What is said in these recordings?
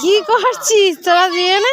কি করছিস তোরা দিয়ে না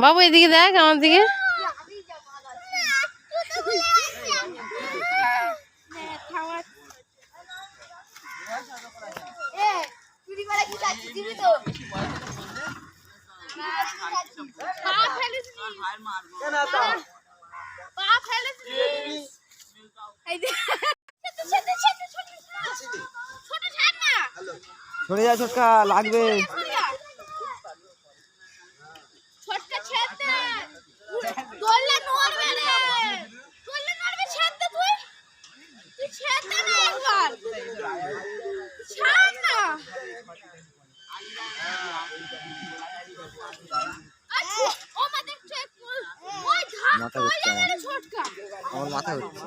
বাবু এদিকে দেখ আমার দিকে সরে যা ছোটকা লাগবে ছোটটা ছেড়ে দোললে নড়বে রে দোললে নড়বে ছেড়ে দে তুই তুই ছেড়ে দে না একবার ছাড় না আচ্ছা ও মা দেখছ ওই ধাপ মাথা ঘুরছে আমার। মাথা হচ্ছে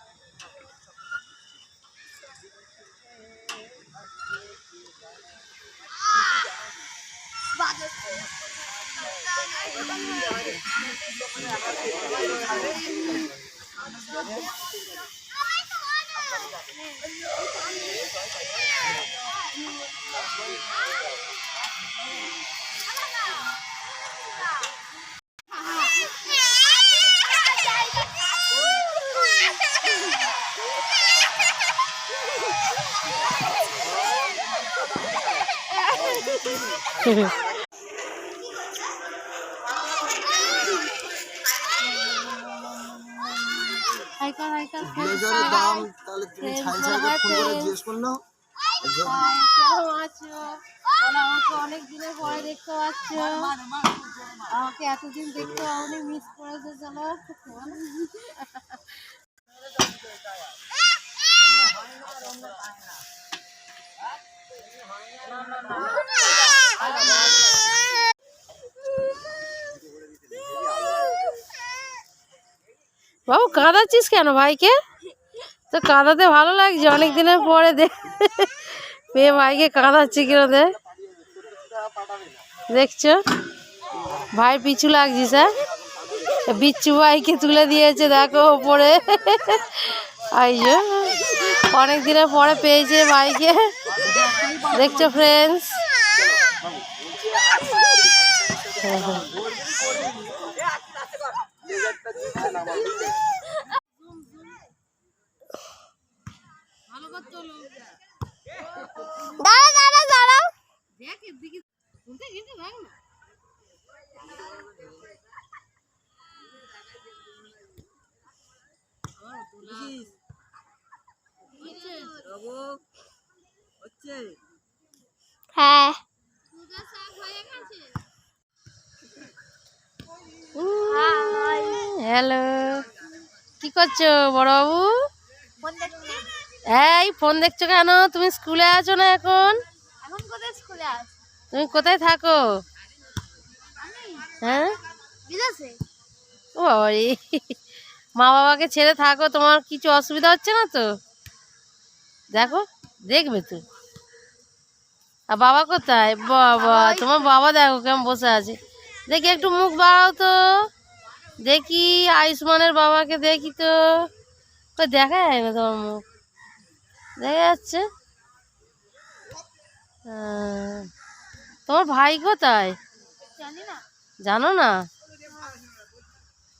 হাই কর ব্লেজারের দাম তাহলে তুমি ছাই ছাই করে ফোন করে জিজ্ঞেস করল কেমন আছো? আমাকে অনেক দিনের পরে দেখতে পাচ্ছ। আমাকে এতদিন দেখতে পাওনি মিস করেছ চলো। বাবু, কাঁদাচ্ছিস কেন ভাইকে? তো কাঁদাতে ভালো লাগছে অনেক দিনের পরে দে। মেয়ে ভাইকে কাঁদাচ্ছে কিনা দে? দেখছ? ভাই পিছু লাগছিস হ্যাঁ বিচ্ছু ভাইকে তুলে দিয়েছে, দেখো ওপরে। আইয়ো অনেক দিনের পরে পেয়েছে ভাইকে। দেখছ ফ্রেন্ডস দাঁড়া দাঁড়াও হ্যাঁ। হ্যালো কি করছ বড়বাবু? এই ফোন দেখছ কেন? তুমি স্কুলে আছো না এখন? তুমি কোথায় থাকো? হ্যাঁ? ও। মা বাবাকে ছেড়ে থাকো তোমার কিছু অসুবিধা হচ্ছে না তো? দেখো দেখবে তো। আর বাবা কোথায়? বাবা তোমার বাবা দেখো কেমন বসে আছে। দেখি একটু মুখ বাড়াও তো। দেখি আয়ুষ্মানের বাবাকে দেখি তো। দেখা যায় না তোমার মুখ? দেখা যাচ্ছে। তোমার ভাই কোথায়? জানি না। জানো না?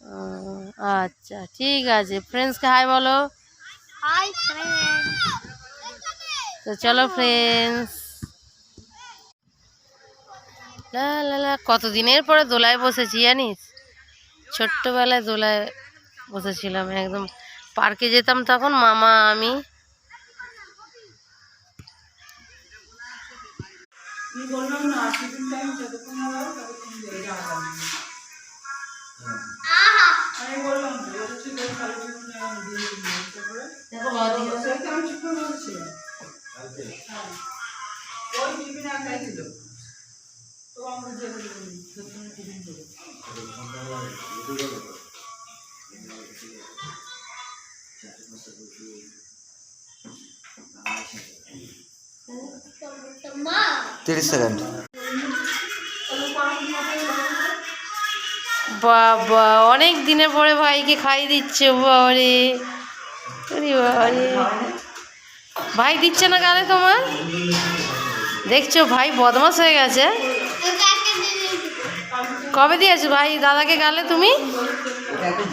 আহ, আচ্ছা ঠিক আছে। ফ্রেন্ডসকে হাই বলো। হাই তো চলো ফ্রেন্ডস লা লা লা কতদিনের পরে দোলায় বসেছি জানিস? ছোট্টবেলায় দোলায় বসেছিলাম একদম পার্কে যেতাম তখন মামা আমি। তিরিশ সেকেন্ড। বাবা অনেক দিনের পরে ভাইকে খাই দিচ্ছে বাবারে। ভাই দিচ্ছে না গালে তোমার? দেখছ ভাই বদমাস হয়ে গেছে। কবে দিয়েছ ভাই? দাদাকে গালে তুমি? একটা